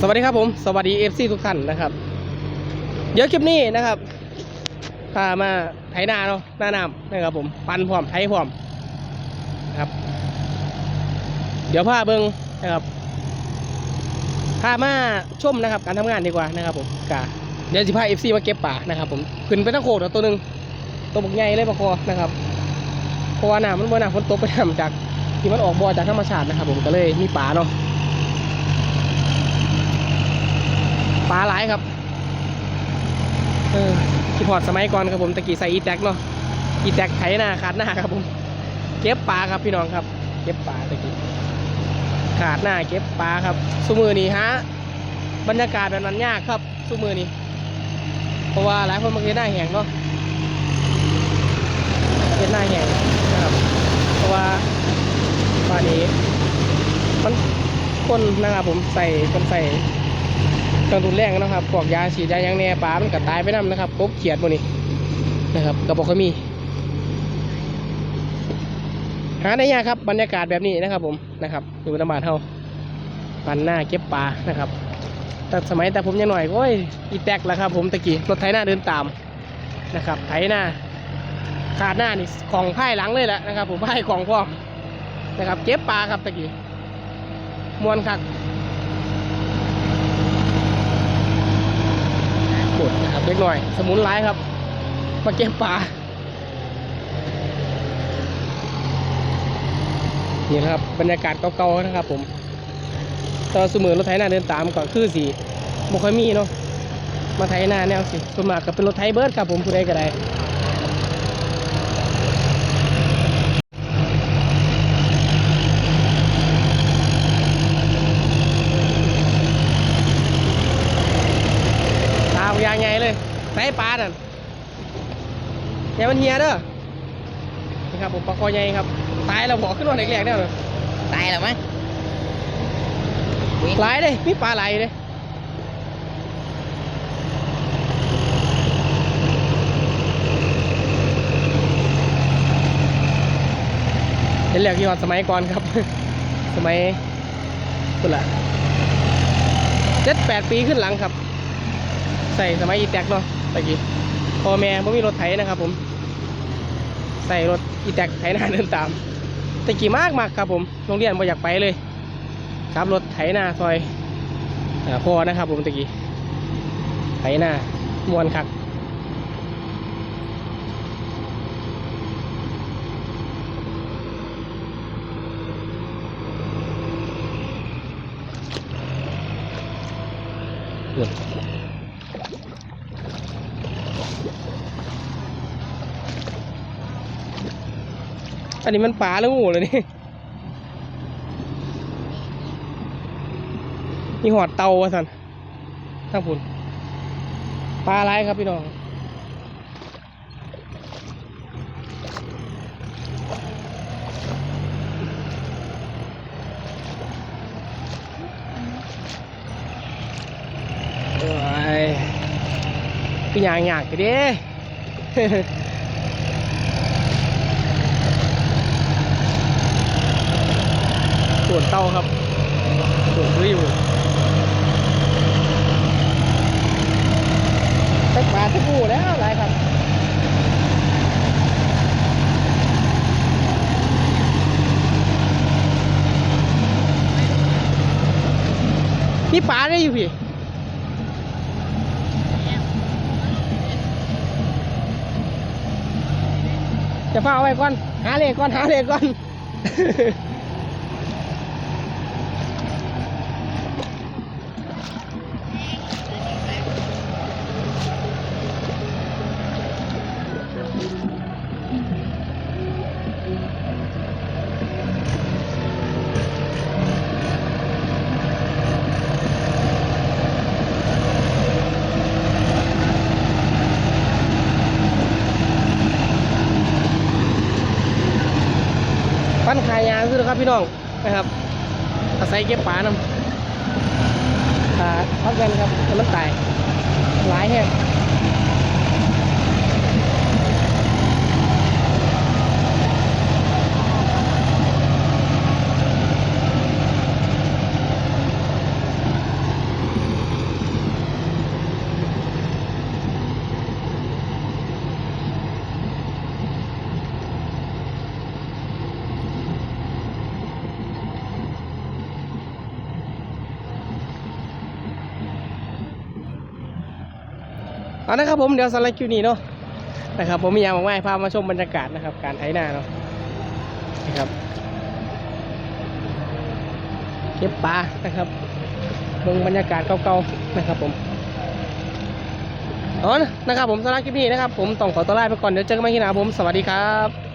สวัสดีครับผม สวัสดีเอฟซีทุกท่านนะครับ เดี๋ยวคลิปนี้นะครับพามาไถนาเนาะหน้าน้ำนะครับผม ปันพร้อมไถพร้อมนะครับ เดี๋ยวพาเบิงนะครับพามาชมนะครับ การทำงานดีกว่านะครับผมกะเดี๋ยวสิพาเอฟซีมาเก็บป่านะครับผมขึ้นไปตั้งโขดตัวหนึ่งตัวบักใหญ่เลยปะคอนะครับเพราะว่าน้ำมันบ่น้ำฝนตกไปทำจากที่มันออกบ่อจากธรรมชาตินะครับ ผมก็เลยมีป่าเนาะ ปลาหลายครับเออที่พอดสมัยก่อนครับผมตะกี้ใส่อีแท็กเนาะอีแท็กไถหน้าขาดหน้าครับผมเก็บปลาครับพี่น้องครับ เก็บปลาตะกี้ขาดหน้าเก็บปลาครับสุมือนี่ฮะบรรยากาศแบบนั้นยากครับสุมือนี่เพราะว่าหลายคนมาเก็บหน้าแหงเนาะเก็บหน้าแหงนะครับ เพราะว่าป่านนี้มันคนนะครับผมใส่คนใส่ เครื่องทุนแรงนะครับพวกยาฉีดยายังแน่ปลามันก็ตายไปน้ำนะครับกบเขียดพวกนี้นะครับก็บอกค่อยมี หาได้ยากครับบรรยากาศแบบนี้นะครับ ผมนะครับอยู่ตำบานเฮาปันหน้าเก็บปลานะครับแต่สมัยแต่ผมยังหน่อยโอ้ยอีแตกแล้วครับ ผมตะกี้รถไถหน้าเดินตามนะครับไถหน้าขาดหน้านี่ของไพ่หลังเลยแหละนะครับ ผมไพ่ของพ่อนะครับ เก็บปลาครับตะกี้มวนคัก กดนะครับเล็กหน่อย สมุนไพรครับ มาเก็บปลานี่นะครับบรรยากาศเก่าๆนะครับ ผมตอนสมือรถไถนาเดินตามก่อนคือสีบุคคมีเนาะมาไถนาแนวสิส่วนมากก็เป็นรถไถเบิร์ดครับผมผู้ใดก็ได้ ตาพยางไงเลยไถ ปลานั่นอย่ามันเฮียเด้อนี่ครับผมปลาคอใหญ่ครับ ตายแล้วบอกขึ้นมาแรกๆเนี่ยตายแล้วมั้งหลายเลยมีปลาไหลเลยเห็นแล้วกี่หอดสมัยก่อนครับ สมัยกุนละเจ็ดแปดปีขึ้นหลังครับ ใส่สมัยอีแตกเนาะตะกี้พ่อแม่ผมมีรถไถนะครับ ผม ใส่รถอีแตกไถนาเดินตามตะกี้มากมากครับ ผมโรงเรียนไม่อยากไปเลยขับรถไถนาซอยอพอนะครับ ผมตะกี้ไถนามวนคักอัันนี้มันปลาแล้วงูเลยนี่มีหอดเตาว่าสันทั้งผุนปลาอะไรครับพี่น้องเอ้ยพี่ยางยากกันดิ วนเต้าครับสวนริ้วสักบาทสักกูแล้วอะไรครับนี่ปลาได้อยู่พี่จะฟ้าเอาไว้ก่อน หาเลขก่อน หาเลขก่อน ปั้นขายยาซื้อครับพี่น้องนะครับอาศัยเก็บป่านำขาพักกันครับมันตายหลายแห้ง เอานะครับผมเดี๋ยวสไลด์คิวนี้เนาะนะครับผมมีอย่างมากมายพามาชมบรรยากาศนะครับ การไถนาเนาะนะครับเก็บปลานะครับเบิ่งบรรยากาศเก่าๆนะครับผมอ๋อนะครับผมสไลด์คลิปนี้นะครับ ผมต้องขอตัวลาไปก่อนเดี๋ยวเจอกันใหม่ที่หน้าผมสวัสดีครับ